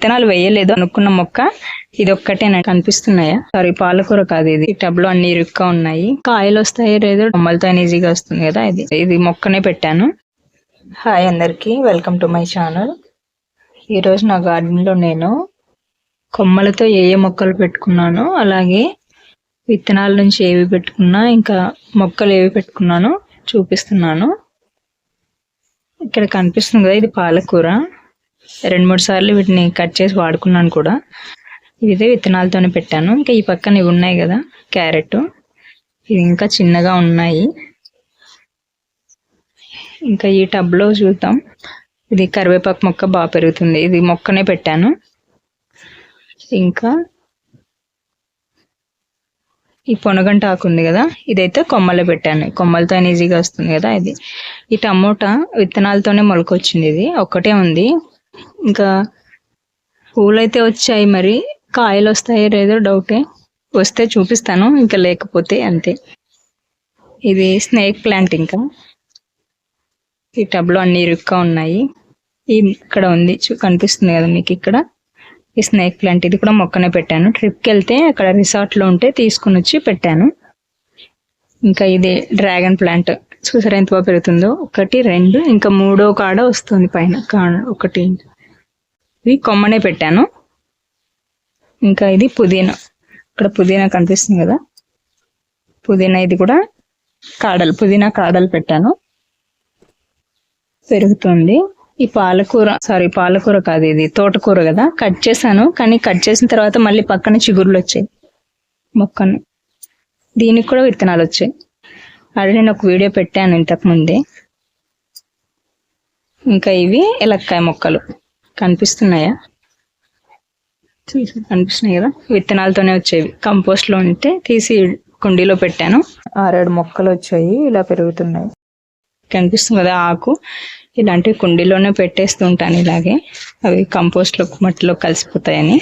విత్తనాలు వేయలేదు అనుకున్న మొక్క ఇది ఒక్కటే నాకు కనిపిస్తున్నాయా సారీ పాలకూర కాదు ఇది. టబ్లో అన్ని ఇరుక్గా ఉన్నాయి. కాయలు వస్తాయి లేదో బొమ్మలతో ఈజీగా వస్తుంది కదా ఇది. ఇది మొక్కనే పెట్టాను. హాయ్ అందరికి వెల్కమ్ టు మై ఛానల్. ఈ రోజు నా గార్డెన్లో నేను కొమ్మలతో ఏ ఏ మొక్కలు పెట్టుకున్నాను అలాగే విత్తనాల నుంచి ఏవి పెట్టుకున్నా ఇంకా మొక్కలు ఏవి పెట్టుకున్నాను చూపిస్తున్నాను. ఇక్కడ కనిపిస్తుంది కదా ఇది పాలకూర. రెండు మూడు సార్లు వీటిని కట్ చేసి వాడుకున్నాను కూడా. ఇదే విత్తనాలతోనే పెట్టాను. ఇంకా ఈ పక్కన ఇవి ఉన్నాయి కదా క్యారెట్. ఇవి ఇంకా చిన్నగా ఉన్నాయి. ఇంకా ఈ టబ్లో చూద్దాం. ఇది కరివేపాకు మొక్క బాగా పెరుగుతుంది. ఇది మొక్కనే పెట్టాను. ఇంకా ఈ పొనగంట ఆకు ఉంది కదా ఇదైతే కొమ్మలో పెట్టాను. కొమ్మలతో ఈజీగా వస్తుంది కదా ఇది. ఈ టమోటా విత్తనాలతోనే మొలకొచ్చింది ఇది. ఒక్కటే ఉంది. ఇంకా పూలైతే వచ్చాయి మరి. కాయలు వస్తాయో లేదో డౌటే. వస్తే చూపిస్తాను. ఇంకా లేకపోతే అంతే. ఇది స్నేక్ ప్లాంట్ ఇంకా. ఈ టబ్లో అన్ని ఇరుక్గా ఉన్నాయి. ఈ ఇక్కడ ఉంది. కనిపిస్తుంది కదా మీకు ఇక్కడ. ఈ స్నేక్ ప్లాంట్. ఇది కూడా మొక్కనే పెట్టాను. ట్రిప్కి వెళ్తే అక్కడ రిసార్ట్లో ఉంటే తీసుకుని వచ్చి పెట్టాను. ఇంకా ఇది డ్రాగన్ ప్లాంట్. చూసారు ఎంత బాగా పెరుగుతుందో? ఒకటి రెండు ఇంకా మూడో కాడ వస్తుంది పైన. కాడ ఒకటి. ఇది కొమ్మనే పెట్టాను. ఇంకా ఇది పుదీనా. ఇక్కడ పుదీనా కనిపిస్తుంది కదా? పుదీనా ఇది కూడా కాడలు. పుదీనా కాడలు పెట్టాను. పెరుగుతుంది. ఈ పాలకూర సారీ పాలకూర కాదు ఇది. తోటకూర కదా? కట్ చేశాను. కానీ కట్ చేసిన తర్వాత మళ్ళీ పక్కన చిగురులు వచ్చాయి. మొక్కను. దీనికి కూడా విత్తనాలు వచ్చాయి. అది నేను ఒక వీడియో పెట్టాను ఇంతకు ముందే. ఇంకా ఇవి ఎలక్కాయ మొక్కలు. కనిపిస్తున్నాయా? కనిపిస్తున్నాయి కదా? విత్తనాలతోనే వచ్చేవి. కంపోస్ట్లో ఉంటే తీసి కుండీలో పెట్టాను. ఆరేడు మొక్కలు వచ్చాయి ఇలా పెరుగుతున్నాయి. కనిపిస్తుంది కదా ఆకు. ఇలాంటివి కుండీలోనే పెట్టేస్తూ ఉంటాను ఇలాగే. అవి కంపోస్ట్లో మట్టిలో కలిసిపోతాయని.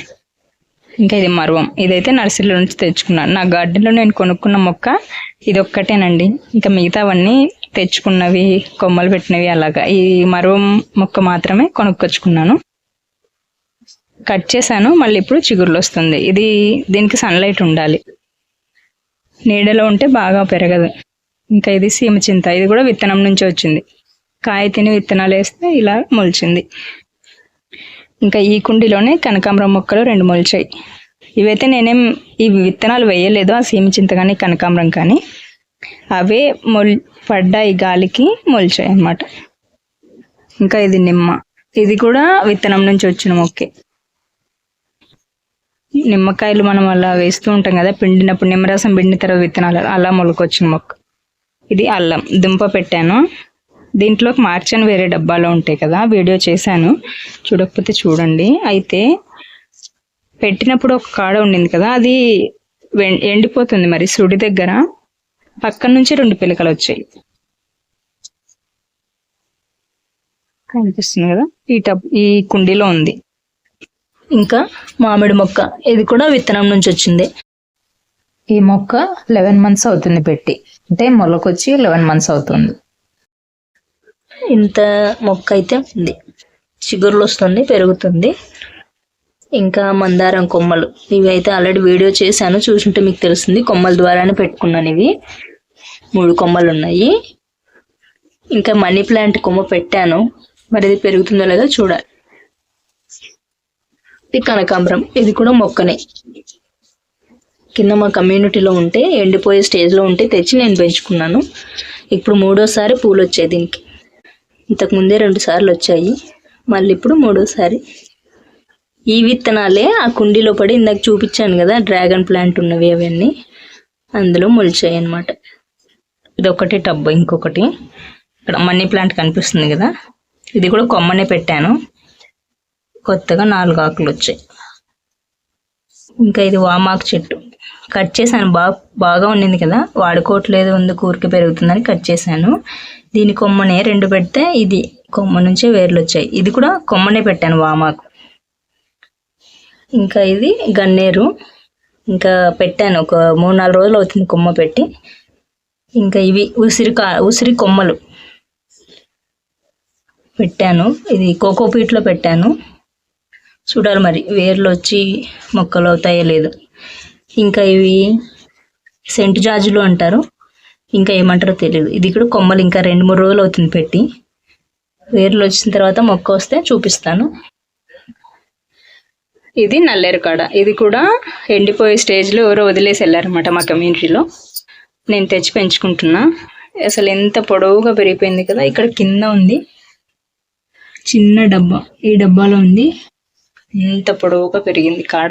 ఇంకా ఇది మరువం. ఇదైతే నర్సరీలో నుంచి తెచ్చుకున్నాను. నా గార్డెన్లో లో నేను కొనుక్కున్న మొక్క ఇది ఒక్కటేనండి ఇంకా మిగతావన్నీ తెచ్చుకున్నవి కొమ్మలు పెట్టినవి అలాగా. ఈ మరువం మొక్క మాత్రమే కొనుక్కొచ్చుకున్నాను. కట్ చేశాను మళ్ళీ ఇప్పుడు చిగురులు వస్తుంది. ఇది దీనికి సన్లైట్ ఉండాలి. నీడలో ఉంటే బాగా పెరగదు. ఇంకా ఇది సీమ చింత. ఇది కూడా విత్తనం నుంచి వచ్చింది. కాయ తిని విత్తనాలు వేస్తే ఇలా మొలిచింది. ఇంకా ఈ కుండీలోనే కనకాంబరం మొక్కలు రెండు మొలిచాయి. ఇవైతే నేనేం ఈ విత్తనాలు వేయలేదు ఆ సీమ చింత కానీ కనకాంబరం కానీ. అవే మొల్ పడ్డాయి గాలికి మొలిచాయి అన్నమాట. ఇంకా ఇది నిమ్మ. ఇది కూడా విత్తనం నుంచి వచ్చిన మొక్కే. నిమ్మకాయలు మనం అలా వేస్తూ ఉంటాం కదా పిండినప్పుడు నిమ్మరసం పిండిన తర్వాత విత్తనాలు అలా మొలకొచ్చిన మొక్క. ఇది అల్లం. దుంప పెట్టాను. దీంట్లోకి మార్చాను వేరే డబ్బాలో ఉంటాయి కదా వీడియో చేశాను. చూడకపోతే చూడండి. అయితే పెట్టినప్పుడు ఒక కాడ ఉండింది కదా అది వెం- ఎండిపోతుంది మరి సుడి దగ్గర. పక్కన నుంచి రెండు పిలకలు వచ్చాయి. కనిపిస్తుంది కదా? ఈ టబ్ ఈ కుండీలో ఉంది. ఇంకా మామిడి మొక్క ఇది కూడా విత్తనం నుంచి వచ్చింది. ఈ మొక్క లెవెన్ మంత్స్ అవుతుంది పెట్టి. అంటే మొలకొచ్చి లెవెన్ మంత్స్ అవుతుంది. ఇంత మొక్క అయితే ఉంది. చిగురులు వస్తుంది పెరుగుతుంది. ఇంకా మందారం కొమ్మలు. ఇవి అయితే ఆల్రెడీ వీడియో చేశాను చూసుంటే మీకు తెలుస్తుంది. కొమ్మల ద్వారానే పెట్టుకున్నాను ఇవి. మూడు కొమ్మలు ఉన్నాయి. ఇంకా మనీ ప్లాంట్ కొమ్మ పెట్టాను. మరి ఇది పెరుగుతుందో లేదో చూడాలి. ఇది కనకాంబరం. ఇది కూడా మొక్కనే. కింద మా కమ్యూనిటీలో ఉంటే ఎండిపోయే స్టేజ్లో ఉంటే తెచ్చి నేను పెంచుకున్నాను. ఇప్పుడు మూడోసారి పూలు వచ్చాయి దీనికి. ఇంతకు ముందే రెండు సార్లు వచ్చాయి. మళ్ళీ ఇప్పుడు మూడోసారి. ఈ విత్తనాలే ఆ కుండీలో పడి ఇందాక చూపించాను కదా డ్రాగన్ ప్లాంట్ ఉన్నవి అవన్నీ. అందులో మొలిచాయి అన్నమాట. ఇది ఒకటి టబ్ ఇంకొకటి. ఇక్కడ మనీ ప్లాంట్ కనిపిస్తుంది కదా. ఇది కూడా కొమ్మనే పెట్టాను. కొత్తగా నాలుగు ఆకులు వచ్చాయి. ఇంకా ఇది వామాకు చెట్టు. కట్ చేశాను. బాగా బాగా ఉండింది కదా. వాడుకోవట్లేదు. ఉంది. కూరకి పెరుగుతుందని కట్ చేశాను. దీని కొమ్మనే రెండు పెడితే ఇది కొమ్మ నుంచే వేర్లు వచ్చాయి. ఇది కూడా కొమ్మనే పెట్టాను వామాకు. ఇంకా ఇది గన్నేరు. ఇంకా పెట్టాను. ఒక మూడు నాలుగు రోజులు అవుతుంది కొమ్మ పెట్టి. ఇంకా ఇవి ఉసిరి కా ఉసిరి కొమ్మలు పెట్టాను. ఇది కోకోపీట్లో పెట్టాను. చూడాలి మరి. వేర్లు వచ్చి మొక్కలు అవుతాయో లేదు. ఇంకా ఇవి సెంటు జాజులు అంటారు. ఇంకా ఏమంటారో తెలియదు ఇది కూడా కొమ్మలు ఇంకా రెండు మూడు రోజులు అవుతుంది పెట్టి. వేర్లు వచ్చిన తర్వాత మొక్క వస్తే చూపిస్తాను. ఇది నల్లేరు కాడ. ఇది కూడా ఎండిపోయే స్టేజ్లో ఎవరో వదిలేసి వెళ్ళారనమాట మా కమ్యూనిటీలో నేను తెచ్చి పెంచుకుంటున్నా. అసలు ఎంత పొడవుగా పెరిగిపోయింది కదా ఇక్కడ కింద ఉంది. చిన్న డబ్బా. ఈ డబ్బాలో ఉంది. ఎంత పొడవుగా పెరిగింది కాడ.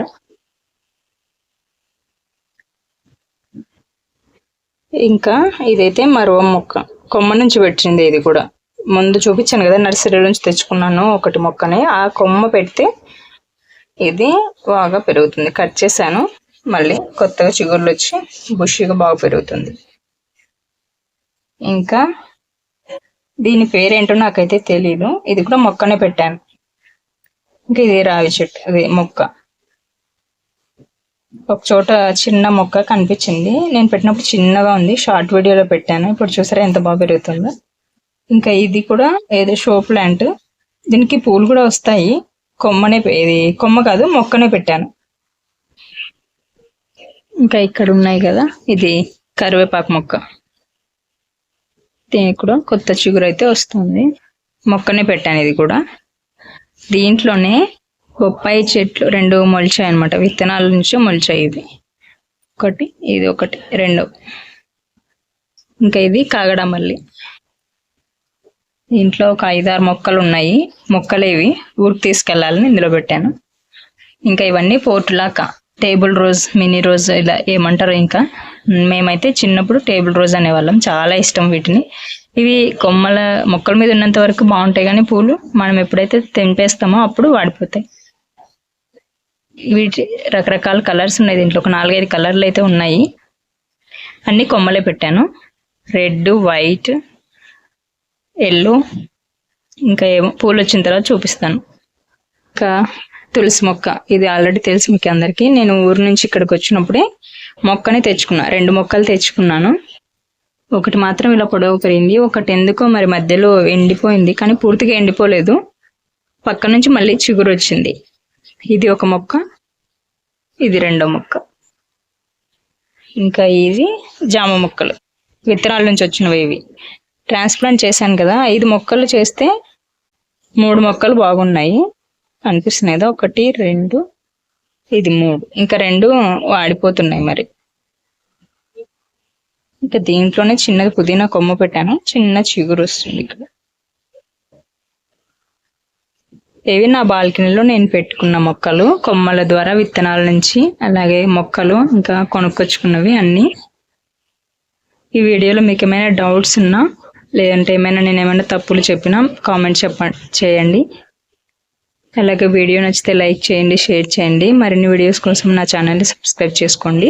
ఇంకా ఇదైతే మరో మొక్క. కొమ్మ నుంచి పెట్టింది ఇది కూడా. ముందు చూపించాను కదా నర్సరీ నుంచి తెచ్చుకున్నాను ఒకటి మొక్కని. ఆ కొమ్మ పెడితే ఇది బాగా పెరుగుతుంది. కట్ చేశాను. మళ్ళీ కొత్తగా చిగుర్లు వచ్చి బుషిగా బాగా పెరుగుతుంది. ఇంకా దీని పేరేంటో నాకైతే తెలీదు. ఇది కూడా మొక్కనే పెట్టాను. ఇంకా ఇది రావి చెట్టు అది మొక్క. ఒక చోట చిన్న మొక్క కనిపించింది. నేను పెట్టినప్పుడు చిన్నగా ఉంది. షార్ట్ వీడియోలో పెట్టాను. ఇప్పుడు చూసారా ఎంత బాగా పెరుగుతుందో. ఇంకా ఇది కూడా ఏదో షో ప్లాంట్. దీనికి పూలు కూడా వస్తాయి. కొమ్మనే ఇది కొమ్మ కాదు మొక్కనే పెట్టాను. ఇంకా ఇక్కడ ఉన్నాయి కదా. ఇది కరివేపాకు మొక్క. దీనికి కూడా కొత్త చిగురు అయితే వస్తుంది. మొక్కనే పెట్టాను ఇది కూడా. దీంట్లోనే బొప్పాయి చెట్లు రెండు మొలిచాయి అనమాట విత్తనాల నుంచి మొలిచాయి ఇవి. ఒకటి ఇది ఒకటి రెండు. ఇంకా ఇది కాగడమల్లి. ఇంట్లో ఒక ఐదారు మొక్కలు ఉన్నాయి. మొక్కలు ఇవి. ఊరికి తీసుకెళ్ళాలని ఇందులో పెట్టాను. ఇంకా ఇవన్నీ portulaca table rose mini rose ఇలా ఏమంటారు ఇంకా. మేమైతే చిన్నప్పుడు టేబుల్ రోజ్ అనేవాళ్ళం. చాలా ఇష్టం వీటిని. ఇవి కొమ్మల మొక్కల మీద ఉన్నంత వరకు బాగుంటాయి కానీ పూలు మనం ఎప్పుడైతే తెంపేస్తామో అప్పుడు వాడిపోతాయి. వీటి రకరకాల కలర్స్ ఉన్నాయి. దీంట్లో ఒక నాలుగైదు కలర్లు అయితే ఉన్నాయి. అన్ని కొమ్మలే పెట్టాను. Red white yellow. ఇంకా ఏమో పూలు వచ్చిన తర్వాత చూపిస్తాను. ఇంకా తులసి మొక్క. ఇది ఆల్రెడీ తెలుసు మీకు అందరికీ. నేను ఊరు నుంచి ఇక్కడికి వచ్చినప్పుడే మొక్కని తెచ్చుకున్నా. రెండు మొక్కలు తెచ్చుకున్నాను. ఒకటి మాత్రం ఇలా పొడవు పెరిగింది. ఒకటి ఎందుకో మరి మధ్యలో ఎండిపోయింది. కానీ పూర్తిగా ఎండిపోలేదు. పక్క నుంచి మళ్ళీ చిగురు వచ్చింది. ఇది ఒక మొక్క ఇది రెండో మొక్క. ఇంకా ఇది జామ మొక్కలు. విత్తనాల నుంచి వచ్చినవి ఇవి. ట్రాన్స్ప్లాంట్ చేశాను కదా ఐదు మొక్కలు చేస్తే మూడు మొక్కలు బాగున్నాయి. అనిపిస్తున్నాయి ఒకటి రెండు ఇది మూడు. ఇంకా రెండు వాడిపోతున్నాయి మరి. ఇంకా దీంట్లోనే చిన్నది పుదీనా కొమ్మ పెట్టాను. చిన్న చిగురు వస్తుంది ఇక్కడ. ఇవి నా బాల్కనీలో నేను పెట్టుకున్న మొక్కలు. కొమ్మల ద్వారా విత్తనాల నుంచి అలాగే మొక్కలు ఇంకా కొనుక్కొచ్చుకున్నవి అన్నీ. ఈ వీడియోలో మీకు ఏమైనా డౌట్స్ ఉన్నా లేదంటే ఏమైనా నేను ఏమైనా తప్పులు చెప్పినా కామెంట్ చెప్ప చేయండి. అలాగే వీడియో నచ్చితే లైక్ చేయండి షేర్ చేయండి. మరిన్ని వీడియోస్ కోసం నా ఛానల్ని సబ్స్క్రైబ్ చేసుకోండి.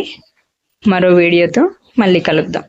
మరో వీడియోతో మళ్ళీ కలుద్దాం.